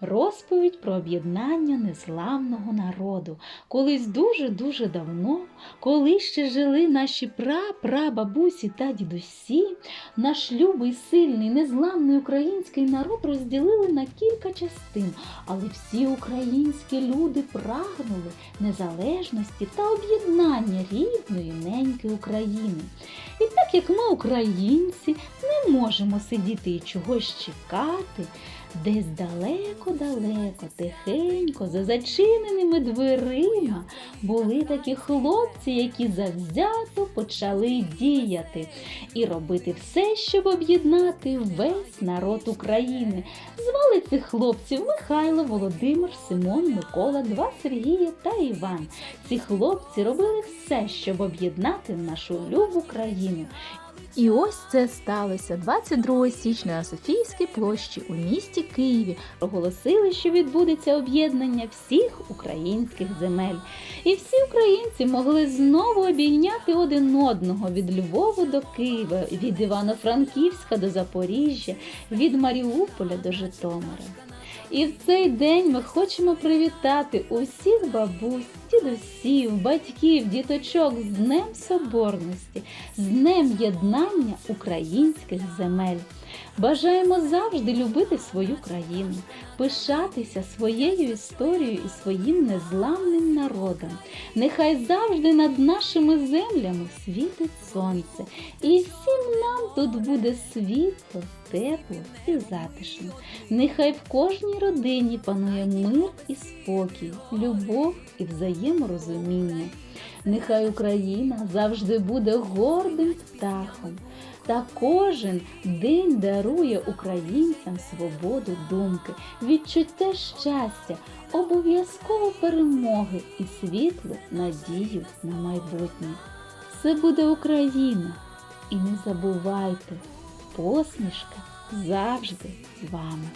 Розповідь про об'єднання незламного народу. Колись дуже-дуже давно, коли ще жили наші пра-прабабусі та дідусі, наш любий, сильний, незламний український народ розділили на кілька частин, але всі українські люди прагнули незалежності та об'єднання рідної неньки України. І так як ми, українці, можемо сидіти і чогось чекати, десь далеко-далеко, тихенько, за зачиненими дверима були такі хлопці, які завзято почали діяти і робити все, щоб об'єднати весь народ України. Звали цих хлопців Михайло, Володимир, Симон, Микола, два Сергія та Іван. Ці хлопці робили все, щоб об'єднати нашу любу країну. І ось це сталося 22 січня на Софійській площі у місті Києві. Оголосили, що відбудеться об'єднання всіх українських земель. І всі українці могли знову обійняти один одного від Львова до Києва, від Івано-Франківська до Запоріжжя, від Маріуполя до Житомира. І в цей день ми хочемо привітати усіх бабусь, дідусів, батьків, діточок з Днем Соборності, з Днем Єднання українських земель. Бажаємо завжди любити свою країну, пишатися своєю історією і своїм незламним народом. Нехай завжди над нашими землями світить сонце, і всім тут буде світло, тепло і затишно. Нехай в кожній родині панує мир і спокій, любов і взаєморозуміння. Нехай Україна завжди буде гордим птахом, та кожен день дарує українцям свободу думки, відчуття щастя, обов'язково перемоги і світлу надію на майбутнє. Це буде Україна, і не забувайте, посмішка завжди з вами.